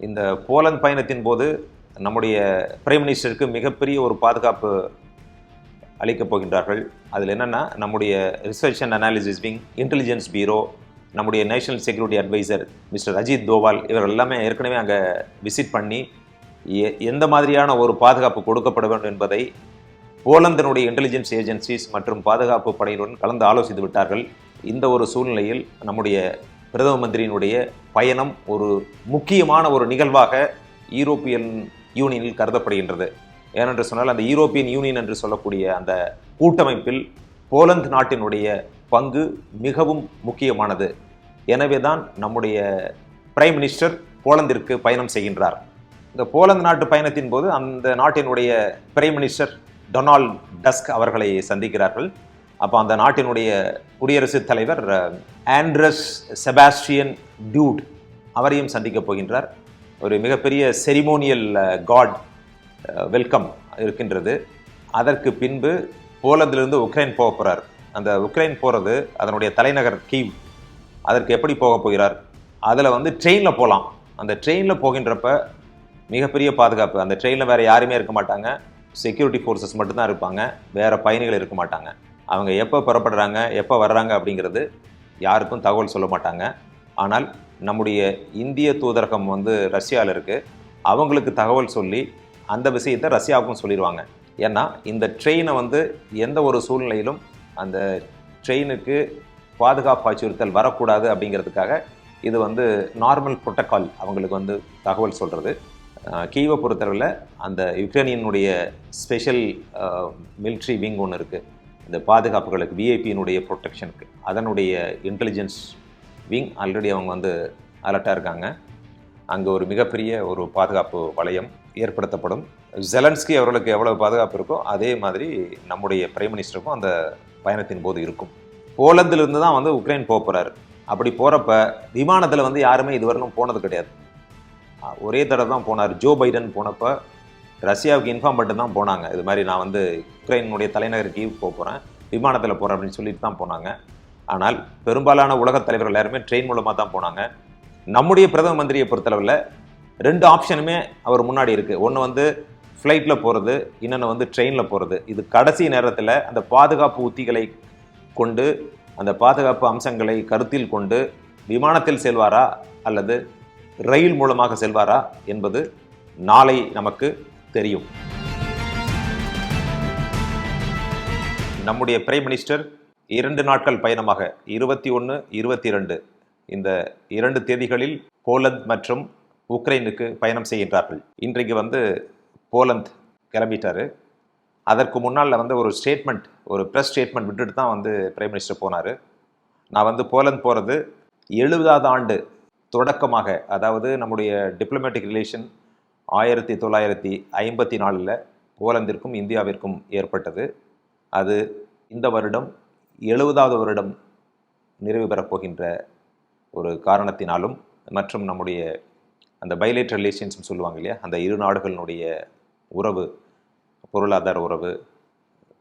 இந்த போலந்து பயணத்தின் போது நம்முடைய பிரைம் மினிஸ்டருக்கு மிகப்பெரிய ஒரு பாதுகாப்பு அளிக்கப் போகின்றார்கள். அதில் என்னென்னா நம்முடைய research and analysis wing intelligence bureau நம்முடைய national security advisor mister Ajit Doval இவர்கள் எல்லாமே ஏற்கனவே அங்கே விசிட் பண்ணி எ- எந்த மாதிரியான ஒரு பாதுகாப்பு கொடுக்கப்பட வேண்டும் என்பதை போலந்தினுடைய இன்டெலிஜென்ஸ் ஏஜென்சிஸ் மற்றும் பாதுகாப்பு படையினுடன் கலந்து ஆலோசித்து விட்டார்கள். இந்த ஒரு சூழ்நிலையில் நம்முடைய பிரதம மந்திரியினுடைய பயணம் ஒரு முக்கியமான ஒரு நிகழ்வாக யூரோப்பியன் யூனியனில் கருதப்படுகின்றது. ஏனென்று சொன்னால் அந்த யூரோப்பியன் யூனியன் என்று சொல்லக்கூடிய அந்த கூட்டமைப்பில் போலந்து நாட்டினுடைய பங்கு மிகவும் முக்கியமானது. எனவே தான் நம்முடைய பிரைம் மினிஸ்டர் போலந்திற்கு பயணம் செய்கின்றார். இந்த போலந்து நாட்டு பயணத்தின் போது அந்த நாட்டினுடைய பிரைம் மினிஸ்டர் டொனால்ட் டஸ்க் அவர்களை சந்திக்கிறார்கள். அப்போ அந்த நாட்டினுடைய குடியரசுத் தலைவர் ஆண்ட்ரஸ் செபாஸ்டியன் டியூட் அவரையும் சந்திக்கப் போகின்றார். ஒரு மிகப்பெரிய செரிமோனியல் காட் வெல்கம் இருக்கின்றது. அதற்கு பின்பு போலந்திலிருந்து உக்ரைன் போக போகிறார் அந்த உக்ரைன் போகிறது அதனுடைய தலைநகர் கீவ். அதற்கு எப்படி போக போகிறார்? அதில் வந்து ட்ரெயினில் போகலாம் அந்த ட்ரெயினில் போகின்றப்ப மிகப்பெரிய பாதுகாப்பு. அந்த ட்ரெயினில் வேறு யாருமே இருக்க மாட்டாங்க. செக்யூரிட்டி ஃபோர்ஸஸ் மட்டும்தான் இருப்பாங்க. வேறு பயணிகள் இருக்க மாட்டாங்க. அவங்க எப்போ புறப்படுறாங்க எப்போ வர்றாங்க அப்படிங்கிறது யாருக்கும் தகவல் சொல்ல மாட்டாங்க. ஆனால் நம்முடைய இந்திய தூதரகம் வந்து ரஷ்யாவில் இருக்குது அவங்களுக்கு தகவல் சொல்லி அந்த விஷயத்தை ரஷ்யாவுக்கும் சொல்லிடுவாங்க ஏன்னா இந்த ட்ரெயினை வந்து எந்த ஒரு சூழ்நிலையிலும் அந்த ட்ரெயினுக்கு பாதுகாப்பு அச்சுறுத்தல் வரக்கூடாது அப்படிங்கிறதுக்காக இது வந்து நார்மல் புரோட்டோக்கால் அவங்களுக்கு வந்து தகவல் சொல்கிறது கீவை பொறுத்தளவில் அந்த யுக்ரைனியனுடைய ஸ்பெஷல் மிலிட்ரி விங் ஒன்று இருக்குது இந்த பாதுகாப்புகளுக்கு விஐபியினுடைய ப்ரொட்டெக்ஷனுக்கு அதனுடைய இன்டெலிஜென்ஸ் விங் ஆல்ரெடி அவங்க வந்து அலர்ட்டாக இருக்காங்க. அங்கே ஒரு மிகப்பெரிய ஒரு பாதுகாப்பு வளையம் ஏற்படுத்தப்படும். ஜெலன்ஸ்கி அவர்களுக்கு எவ்வளவு பாதுகாப்பு இருக்கோ அதே மாதிரி நம்முடைய பிரைம் மினிஸ்டருக்கும் அந்த பயணத்தின் போது இருக்கும். போலந்திலிருந்து தான் வந்து உக்ரைன் போக போகிறாரு அப்படி போகிறப்ப விமானத்தில் வந்து யாருமே இதுவரையிலும் போனது கிடையாது. ஒரே தடவை தான் போனார். ஜோ பைடன் போனப்போ ரஷ்யாவுக்கு இன்ஃபார்ம் பண்ணிட்டு தான் போனாங்க. இது மாதிரி நான் வந்து உக்ரைனுடைய தலைநகர் கீவ் போக போகிறேன் விமானத்தில் போகிறேன் அப்படின்னு சொல்லிட்டு தான் போனாங்க. ஆனால் பெரும்பாலான உலகத் தலைவர்கள் எல்லாருமே ட்ரெயின் மூலமாக தான் போனாங்க. நம்முடைய பிரதம மந்திரியை பொறுத்தளவில் ரெண்டு ஆப்ஷனுமே அவர் முன்னாடி இருக்குது ஒன்று வந்து ஃப்ளைட்டில் போகிறது இன்னொன்று வந்து ட்ரெயினில் போகிறது இது கடைசி நேரத்தில் அந்த பாதுகாப்பு உத்திகளை கொண்டு அந்த பாதுகாப்பு அம்சங்களை கருத்தில் கொண்டு விமானத்தில் செல்வாரா அல்லது ரயில் மூலமாக செல்வாரா என்பது நாளை நமக்கு தெரியும். நம்முடைய பிரைம் மினிஸ்டர் இரண்டு நாட்கள் பயணமாக இருபத்தி ஒன்று இருபத்தி இரண்டு இந்த இரண்டு தேதிகளில் போலந்து மற்றும் உக்ரைனுக்கு பயணம் செய்கின்றார்கள். இன்றைக்கு வந்து போலந்து கிளம்பிட்டார். அதற்கு முன்னால் வந்து ஒரு ஸ்டேட்மெண்ட் ஒரு ப்ரெஸ் ஸ்டேட்மெண்ட் விட்டுட்டு தான் வந்து பிரைம் மினிஸ்டர் போனார். நான் வந்து போலந்து போகிறது எழுபதாவது ஆண்டு தொடக்கமாக அதாவது நம்முடைய டிப்ளமேட்டிக் ரிலேஷன் ஆயிரத்தி தொள்ளாயிரத்தி ஐம்பத்தி நாலில் போலந்திற்கும் இந்தியாவிற்கும் ஏற்பட்டது. அது இந்த வருடம் எழுபதாவது வருடம் நிறைவு பெறப்போகின்ற ஒரு காரணத்தினாலும் மற்றும் நம்முடைய அந்த பைலேட் ரிலேஷன்ஸ்னு சொல்லுவாங்க இல்லையா? அந்த இரு நாடுகளினுடைய உறவு பொருளாதார உறவு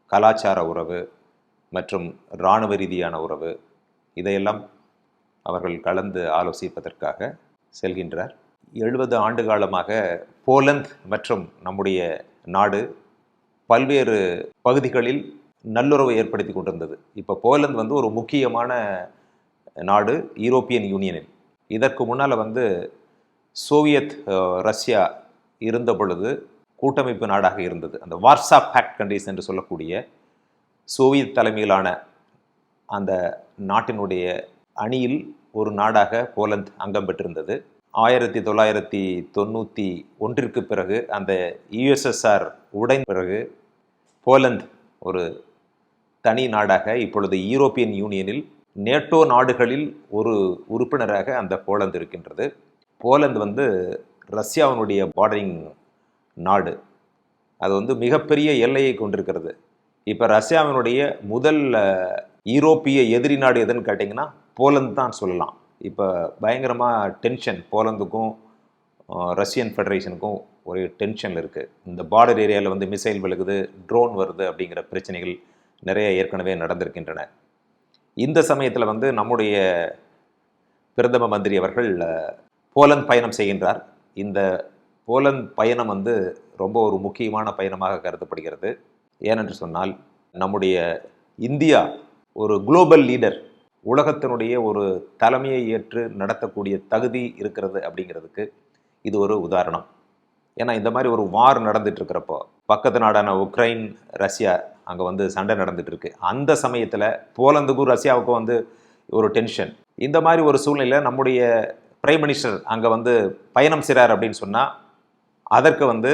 கலாச்சார உறவு மற்றும் இராணுவ ரீதியான உறவு இதையெல்லாம் அவர்கள் கலந்து ஆலோசிப்பதற்காக செல்கின்றார். எழுபது ஆண்டு காலமாக போலந்து மற்றும் நம்முடைய நாடு பல்வேறு பகுதிகளில் நல்லுறவை ஏற்படுத்தி கொண்டிருந்தது. இப்போ போலந்து வந்து ஒரு முக்கியமான நாடு யூரோப்பியன் யூனியனில். இதற்கு முன்னால் வந்து சோவியத் ரஷ்யா இருந்த பொழுது கூட்டமைப்பு நாடாக இருந்தது. அந்த வார்சா பேக்ட் கண்ட்ரிஸ் என்று சொல்லக்கூடிய சோவியத் தலைமையிலான அந்த நாட்டினுடைய அணியில் ஒரு நாடாக போலந்து அங்கம் பெற்றிருந்தது. ஆயிரத்தி தொள்ளாயிரத்தி தொண்ணூற்றி ஒன்றிற்கு பிறகு அந்த யுஎஸ்எஸ்ஆர் உடைந்த பிறகு போலந்து ஒரு தனி நாடாக இப்பொழுது யூரோப்பியன் யூனியனில் நேட்டோ நாடுகளில் ஒரு உறுப்பினராக அந்த போலந்து இருக்கின்றது. போலந்து வந்து ரஷ்யாவினுடைய பார்டரிங் நாடு. அது வந்து மிகப்பெரிய எல்லையை கொண்டிருக்கிறது. இப்போ ரஷ்யாவினுடைய முதல் ஈரோப்பிய யூரோப்பிய எதிரி நாடு எதுன்னு கேட்டிங்கன்னா போலந்து தான் சொல்லலாம். இப்போ பயங்கரமாக டென்ஷன் போலந்துக்கும் ரஷ்யன் ஃபெடரேஷனுக்கும் ஒரு டென்ஷன் இருக்குது இந்த பார்டர் ஏரியாவில் வந்து மிசைல் விழுகுது ட்ரோன் வருது அப்படிங்கிற பிரச்சனைகள் நிறைய ஏற்கனவே நடந்திருக்கின்றன. இந்த சமயத்தில் வந்து நம்முடைய பிரதம மந்திரி அவர்கள் போலந்து பயணம் செய்கின்றார். இந்த போலந்து பயணம் வந்து ரொம்ப ஒரு முக்கியமான பயணமாக கருதப்படுகிறது. ஏனென்று சொன்னால் நம்முடைய இந்தியா ஒரு குளோபல் லீடர் உலகத்தினுடைய ஒரு தலைமையை ஏற்று நடத்தக்கூடிய தகுதி இருக்கிறது அப்படிங்கிறதுக்கு இது ஒரு உதாரணம். ஏன்னா இந்த மாதிரி ஒரு வார் நடந்துட்டுருக்கிறப்போ பக்கத்து நாடான உக்ரைன் ரஷ்யா அங்கே வந்து சண்டை நடந்துகிட்ருக்கு அந்த சமயத்தில் போலந்துக்கும் ரஷ்யாவுக்கும் வந்து ஒரு டென்ஷன் இந்த மாதிரி ஒரு சூழ்நிலை நம்முடைய பிரைம் மினிஸ்டர் அங்கே வந்து பயணம் செய்கிறார் அப்படின்னு சொன்னால் அதற்கு வந்து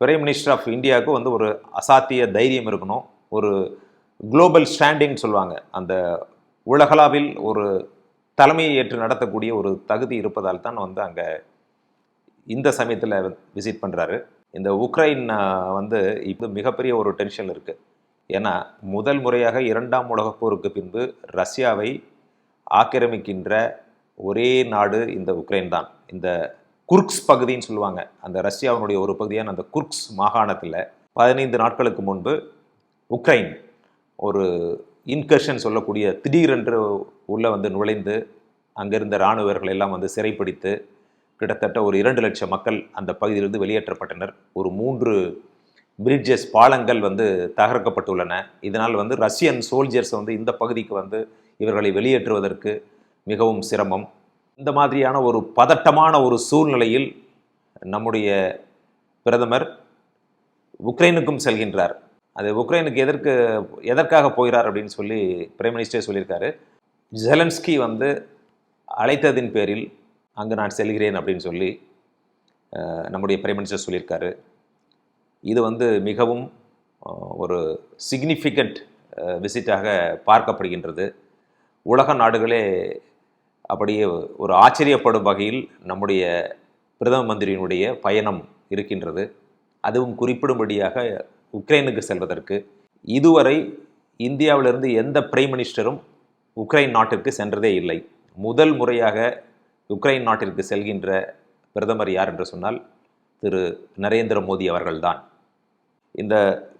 பிரைம் மினிஸ்டர் ஆஃப் இந்தியாவுக்கு வந்து ஒரு அசாத்திய தைரியம் இருக்கணும். ஒரு குளோபல் ஸ்டாண்டிங்னு சொல்லுவாங்க. அந்த உலகளாவில் ஒரு தலைமையை ஏற்று நடத்தக்கூடிய ஒரு தகுதி இருப்பதால் தான் வந்து அங்கே இந்த சமயத்தில் விசிட் பண்ணுறாரு இந்த உக்ரைன் வந்து இப்போ மிகப்பெரிய ஒரு டென்ஷன் இருக்குது ஏன்னா முதல் முறையாக இரண்டாம் உலகப் போருக்கு பின்பு ரஷ்யாவை ஆக்கிரமிக்கின்ற ஒரே நாடு இந்த உக்ரைன் தான். இந்த குர்க்ஸ் பகுதின்னு சொல்லுவாங்க. அந்த ரஷ்யாவினுடைய ஒரு பகுதியான அந்த குர்க்ஸ் மாகாணத்தில் பதினைந்து நாட்களுக்கு முன்பு உக்ரைன் ஒரு இன்கர்ஷன் சொல்லக்கூடிய திடீரென்று உள்ளே வந்து நுழைந்து அங்கிருந்த இராணுவர்கள் எல்லாம் வந்து சிறைப்பிடித்து கிட்டத்தட்ட ஒரு இரண்டு லட்சம் மக்கள் அந்த பகுதியிலிருந்து வெளியேற்றப்பட்டனர். ஒரு மூன்று பிரிட்ஜஸ் பாலங்கள் வந்து தகர்க்கப்பட்டுள்ளன. இதனால் வந்து ரஷ்யன் சோல்ஜர்ஸ் வந்து இந்த பகுதிக்கு வந்து இவர்களை வெளியேற்றுவதற்கு மிகவும் சிரமம். இந்த மாதிரியான ஒரு பதட்டமான ஒரு சூழ்நிலையில் நம்முடைய பிரதமர் உக்ரைனுக்கும் செல்கின்றார். அது உக்ரைனுக்கு எதற்கு எதற்காக போகிறார் அப்படின்னு சொல்லி பிரைம் மினிஸ்டர் சொல்லியிருக்காரு. ஜெலன்ஸ்கி வந்து அழைத்ததின் பேரில் அங்கு நான் செல்கிறேன் அப்படின்னு சொல்லி நம்முடைய பிரைம் மினிஸ்டர் சொல்லியிருக்காரு. இது வந்து மிகவும் ஒரு சிக்னிஃபிகண்ட் விசிட்டாக பார்க்கப்படுகின்றது. உலக நாடுகளே அப்படியே ஒரு ஆச்சரியப்படும் வகையில் நம்முடைய பிரதம மந்திரியினுடைய பயணம் இருக்கின்றது. அதுவும் குறிப்பிடும்படியாக உக்ரைனுக்கு செல்வதற்கு இதுவரை இந்தியாவிலிருந்து எந்த பிரைம் மினிஸ்டரும் உக்ரைன் நாட்டிற்கு சென்றதே இல்லை. முதல் முறையாக உக்ரைன் நாட்டிற்கு செல்கின்ற பிரதமர் யார் என்று சொன்னால் திரு நரேந்திர மோடி அவர்கள்தான். இந்த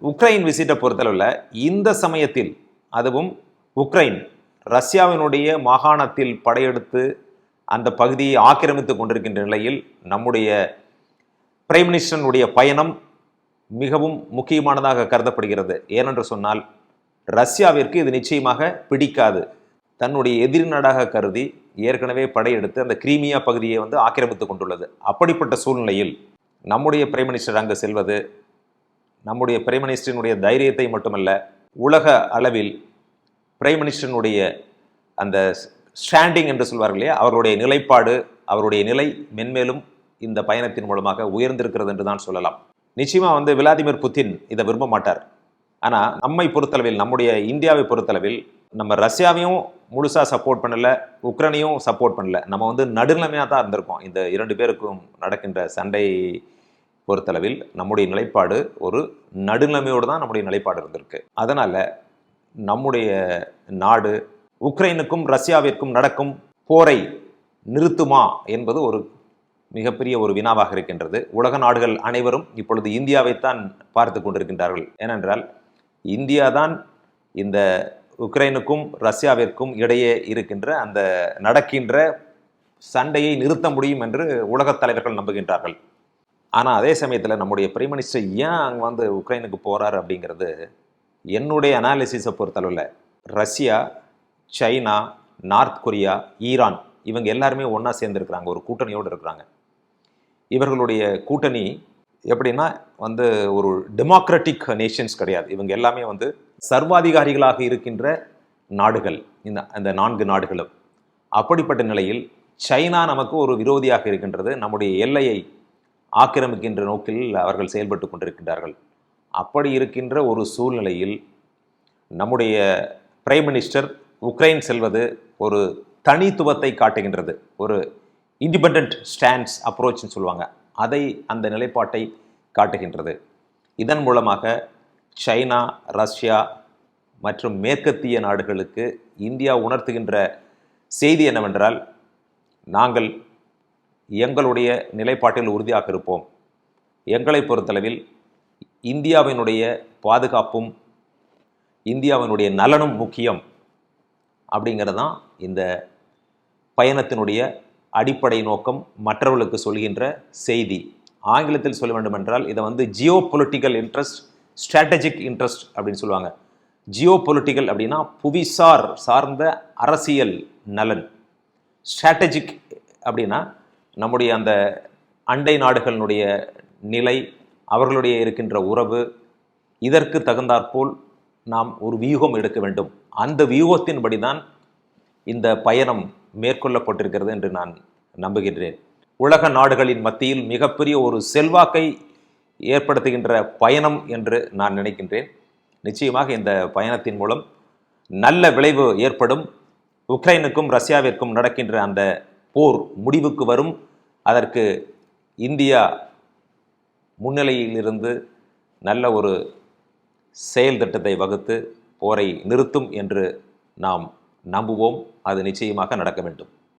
உக்ரைன் விசிட்டை பொறுத்தளவில் இந்த சமயத்தில் அதுவும் உக்ரைன் ரஷ்யாவினுடைய மாகாணத்தில் படையெடுத்து அந்த பகுதியை ஆக்கிரமித்து கொண்டிருக்கின்ற நிலையில் நம்முடைய பிரைம் மினிஸ்டருடைய பயணம் மிகவும் முக்கியமானதாக கருதப்படுகிறது. ஏனென்று சொன்னால் ரஷ்யாவிற்கு இது நிச்சயமாக பிடிக்காது. தன்னுடைய எதிரி நாடாக கருதி ஏற்கனவே படையெடுத்து அந்த கிரீமியா பகுதியை வந்து ஆக்கிரமித்து கொண்டுள்ளது. அப்படிப்பட்ட சூழ்நிலையில் நம்முடைய பிரைம் மினிஸ்டர் அங்கு செல்வது நம்முடைய பிரைம் மினிஸ்டரினுடைய தைரியத்தை மட்டுமல்ல உலக அளவில் பிரைம் மினிஸ்டரினுடைய அந்த ஸ்டாண்டிங் என்று சொல்வார்கள் இல்லையா அவருடைய நிலைப்பாடு அவருடைய நிலை மென்மேலும் இந்த பயணத்தின் மூலமாக உயர்ந்திருக்கிறது என்று தான் சொல்லலாம். நிச்சயமாக வந்து விளாடிமிர் புத்தின் இதை விரும்ப மாட்டார். ஆனால் நம்மை பொறுத்தளவில் நம்முடைய இந்தியாவை பொறுத்தளவில் நம்ம ரஷ்யாவையும் முழுசாக சப்போர்ட் பண்ணல உக்ரைனையும் சப்போர்ட் பண்ணல. நம்ம வந்து நடுநிலைமையாக தான் இருந்திருக்கோம். இந்த இரண்டு பேருக்கும் நடக்கின்ற சண்டை பொறுத்தளவில் நம்முடைய நிலைப்பாடு ஒரு நடுநிலைமையோடு தான் நம்முடைய நிலைப்பாடு இருந்திருக்கு. அதனால் நம்முடைய நாடு உக்ரைனுக்கும் ரஷ்யாவிற்கும் நடக்கும் போரை நிறுத்துமா என்பது ஒரு மிகப்பெரிய ஒரு வினாவாக இருக்கின்றது. உலக நாடுகள் அனைவரும் இப்பொழுது இந்தியாவைத்தான் பார்த்து கொண்டிருக்கின்றார்கள். ஏனென்றால் இந்தியா தான் இந்த உக்ரைனுக்கும் ரஷ்யாவிற்கும் இடையே இருக்கின்ற அந்த நடக்கின்ற சண்டையை நிறுத்த முடியும் என்று உலகத் தலைவர்கள் நம்புகின்றார்கள். ஆனால் அதே சமயத்தில் நம்முடைய பிரைம் மினிஸ்டர் ஏன் அங்கே வந்து உக்ரைனுக்கு போகிறார் அப்படிங்கிறது என்னுடைய அனாலிசிஸை பொறுத்தளவில் Russia China North Korea Iran இவங்க எல்லாருமே ஒன்றா சேர்ந்துருக்கிறாங்க. ஒரு கூட்டணியோடு இருக்கிறாங்க. இவர்களுடைய கூட்டணி எப்படின்னா வந்து ஒரு டெமோக்ராட்டிக் நேஷன்ஸ் கிடையாது. இவங்க எல்லாமே வந்து சர்வாதிகாரிகளாக இருக்கின்ற நாடுகள். இந்த அந்த நான்கு நாடுகளும். அப்படிப்பட்ட நிலையில் சைனா நமக்கு ஒரு விரோதியாக இருக்கின்றது. நம்முடைய எல்லையை ஆக்கிரமிக்கின்ற நோக்கில் அவர்கள் செயல்பட்டு கொண்டிருக்கின்றார்கள். அப்படி இருக்கின்ற ஒரு சூழ்நிலையில் நம்முடைய பிரைம் மினிஸ்டர் உக்ரைன் செல்வது ஒரு தனித்துவத்தை காட்டுகின்றது. ஒரு இண்டிபெண்ட் ஸ்டாண்ட்ஸ் அப்ரோச்னு சொல்லுவாங்க. அதை அந்த நிலைப்பாட்டை காட்டுகின்றது. இதன் மூலமாக சைனா ரஷ்யா மற்றும் மேற்கத்திய நாடுகளுக்கு இந்தியா உணர்த்துகின்ற செய்தி என்னவென்றால் நாங்கள் எங்களுடைய நிலைப்பாட்டில் உறுதியாக இருப்போம். எங்களை பொறுத்தளவில் இந்தியாவினுடைய பாதுகாப்பும் இந்தியாவினுடைய நலனும் முக்கியம் அப்படிங்கிறது தான் இந்த பயணத்தினுடைய அடிப்படை நோக்கம் மற்றவர்களுக்கு சொல்கின்ற செய்தி. ஆங்கிலத்தில் சொல்ல வேண்டுமென்றால் இதை வந்து geo political interest strategic interest அப்படின்னு சொல்லுவாங்க. ஜியோ பொலிட்டிக்கல் அப்படின்னா புவிசார் சார்ந்த அரசியல் நலன். ஸ்ட்ராட்டஜிக் அப்படின்னா நம்முடைய அந்த அண்டை நாடுகளினுடைய நிலை அவர்களுடைய இருக்கின்ற உறவு இதற்கு தகுந்தாற்போல் நாம் ஒரு வியூகம் எடுக்க வேண்டும். அந்த வியூகத்தின்படி தான் இந்த பயணம் மேற்கொள்ளப்பட்டிருக்கிறது என்று நான் நம்புகின்றேன். உலக நாடுகளின் மத்தியில் மிகப்பெரிய ஒரு செல்வாக்கை ஏற்படுத்துகின்ற பயணம் என்று நான் நினைக்கின்றேன். நிச்சயமாக இந்த பயணத்தின் மூலம் நல்ல விளைவு ஏற்படும். உக்ரைனுக்கும் ரஷ்யாவிற்கும் நடக்கின்ற அந்த போர் முடிவுக்கு வரும். அதற்கு இந்தியா முன்னிலையிலிருந்து நல்ல ஒரு செயல் திட்டத்தை வகுத்து போரை நிறுத்தும் என்று நாம் நம்புவோம். அது நிச்சயமாக நடக்க வேண்டும்.